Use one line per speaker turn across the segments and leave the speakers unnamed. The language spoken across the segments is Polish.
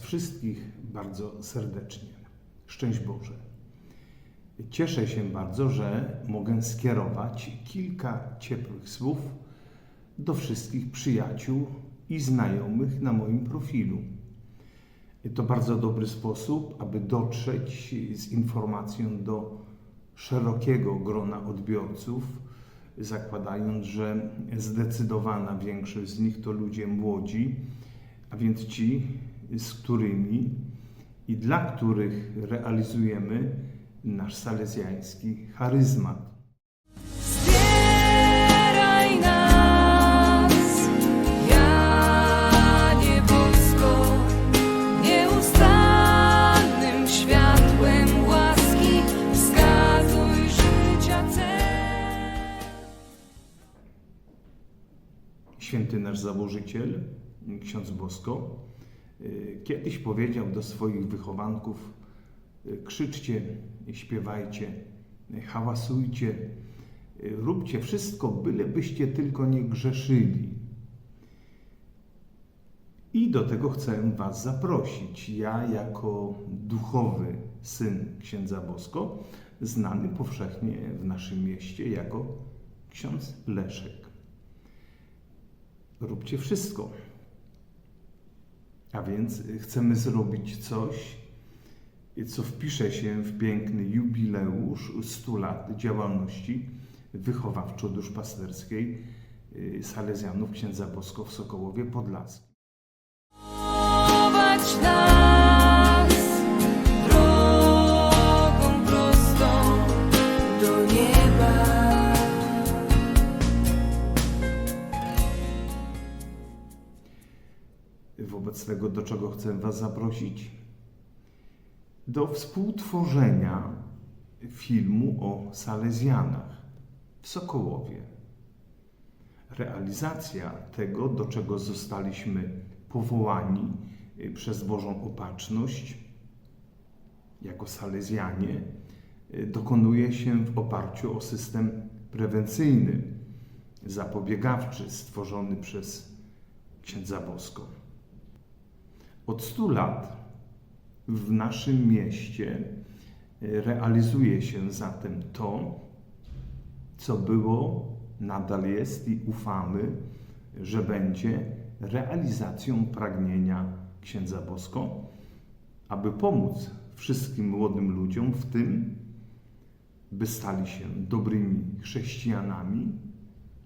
wszystkich bardzo serdecznie. Szczęść Boże. Cieszę się bardzo, że mogę skierować kilka ciepłych słów do wszystkich przyjaciół i znajomych na moim profilu. To bardzo dobry sposób, aby dotrzeć z informacją do szerokiego grona odbiorców, zakładając, że zdecydowana większość z nich to ludzie młodzi, a więc ci, z którymi i dla których realizujemy nasz salezjański charyzmat. Święty nasz założyciel, ksiądz Bosko, y, kiedyś powiedział do swoich wychowanków: y, krzyczcie, śpiewajcie, hałasujcie, y, róbcie wszystko, bylebyście tylko nie grzeszyli. I do tego chcę Was zaprosić. Ja, jako duchowy syn księdza Bosko, znany powszechnie w naszym mieście jako ksiądz Leszek róbcie wszystko. A więc chcemy zrobić coś, co wpisze się w piękny jubileusz 100 lat działalności wychowawczo-duszpasterskiej y, Salezjanów księdza Bosko w Sokołowie Podlaskim. Wobec tego, do czego chcę Was zaprosić? Do współtworzenia filmu o Salezjanach w Sokołowie. Realizacja tego, do czego zostaliśmy powołani y, przez Bożą Opatrzność jako Salezjanie, y, dokonuje się w oparciu o system prewencyjny, zapobiegawczy stworzony przez księdza Bosko. Od 100 lat w naszym mieście e, realizuje się zatem to, co było, nadal jest i ufamy, że będzie realizacją pragnienia księdza Bosko, aby pomóc wszystkim młodym ludziom w tym, by stali się dobrymi chrześcijanami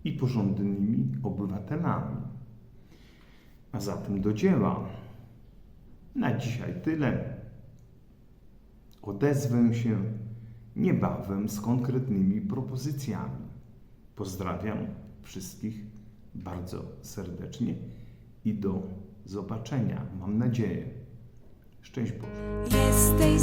i porządnymi obywatelami. A zatem do dzieła. Na dzisiaj tyle. Odezwę się niebawem z konkretnymi propozycjami. Pozdrawiam wszystkich bardzo serdecznie i do zobaczenia, mam nadzieję. Szczęść Boże.
Jesteś